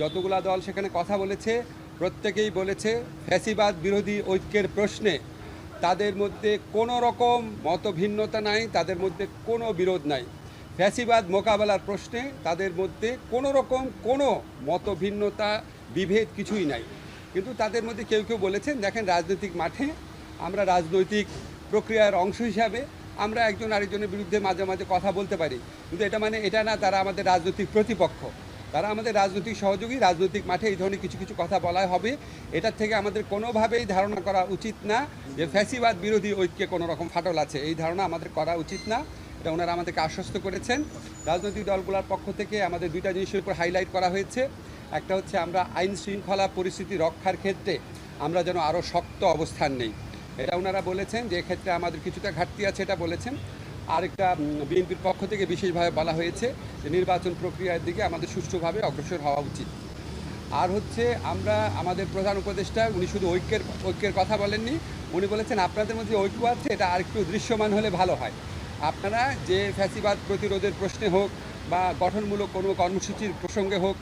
যতগুলা দল সেখানে কথা বলেছে, প্রত্যেকেই বলেছে ফ্যাসিবাদ বিরোধী ঐক্যের প্রশ্নে তাদের মধ্যে কোনো রকম মতভিন্নতা নাই, তাদের মধ্যে কোনো বিরোধ নাই। ফ্যাসিবাদ মোকাবেলার প্রশ্নে তাদের মধ্যে কোনো রকম কোনো মতভিন্নতা, বিভেদ কিছুই নাই। কিন্তু তাদের মধ্যে কেউ কেউ বলেছেন, দেখেন রাজনৈতিক মাঠে আমরা রাজনৈতিক প্রক্রিয়ার অংশ হিসাবে আমরা একজন আরেকজনের বিরুদ্ধে মাঝে মাঝে কথা বলতে পারি। কিন্তু এটা মানে এটা না তারা আমাদের রাজনৈতিক প্রতিপক্ষ। তারা আমাদের রাজনৈতিক সহযোগী, রাজনৈতিক মাঠে এই ধরনের কিছু কিছু কথা বলা হবে। এটার থেকে আমাদের কোনোভাবেই ধারণা করা উচিত না যে ফ্যাসিবাদ বিরোধী ঐক্যে কোনো রকম ফাটল আছে। এই ধারণা আমাদের করা উচিত না। এটা ওনারা আমাদেরকে আশ্বস্ত করেছেন। রাজনৈতিক দলগুলোর পক্ষ থেকে আমাদের দুইটা জিনিসের উপর হাইলাইট করা হয়েছে। একটা হচ্ছে আমরা আইন শৃঙ্খলা পরিস্থিতি রক্ষার ক্ষেত্রে আমরা যেন আরও শক্ত অবস্থান নেই। এটা ওনারা বলেছেন যে এক্ষেত্রে আমাদের কিছুটা ঘাটতি আছে, এটা বলেছেন। আরেকটা বিএনপির পক্ষ থেকে বিশেষভাবে বলা হয়েছে যে নির্বাচন প্রক্রিয়ার দিকে আমাদের সুষ্ঠুভাবে অগ্রসর হওয়া উচিত। আর হচ্ছে আমরা, আমাদের প্রধান উপদেষ্টা, উনি শুধু ঐক্যের ঐক্যের কথা বলেননি। উনি বলেছেন, আপনাদের মধ্যে ঐক্য আছে, এটা আরেকটু দৃশ্যমান হলে ভালো হয়। আপনারা যে ফ্যাসিবাদ প্রতিরোধের প্রশ্নে হোক বা গঠনমূলক কোনো কর্মসূচির প্রসঙ্গে হোক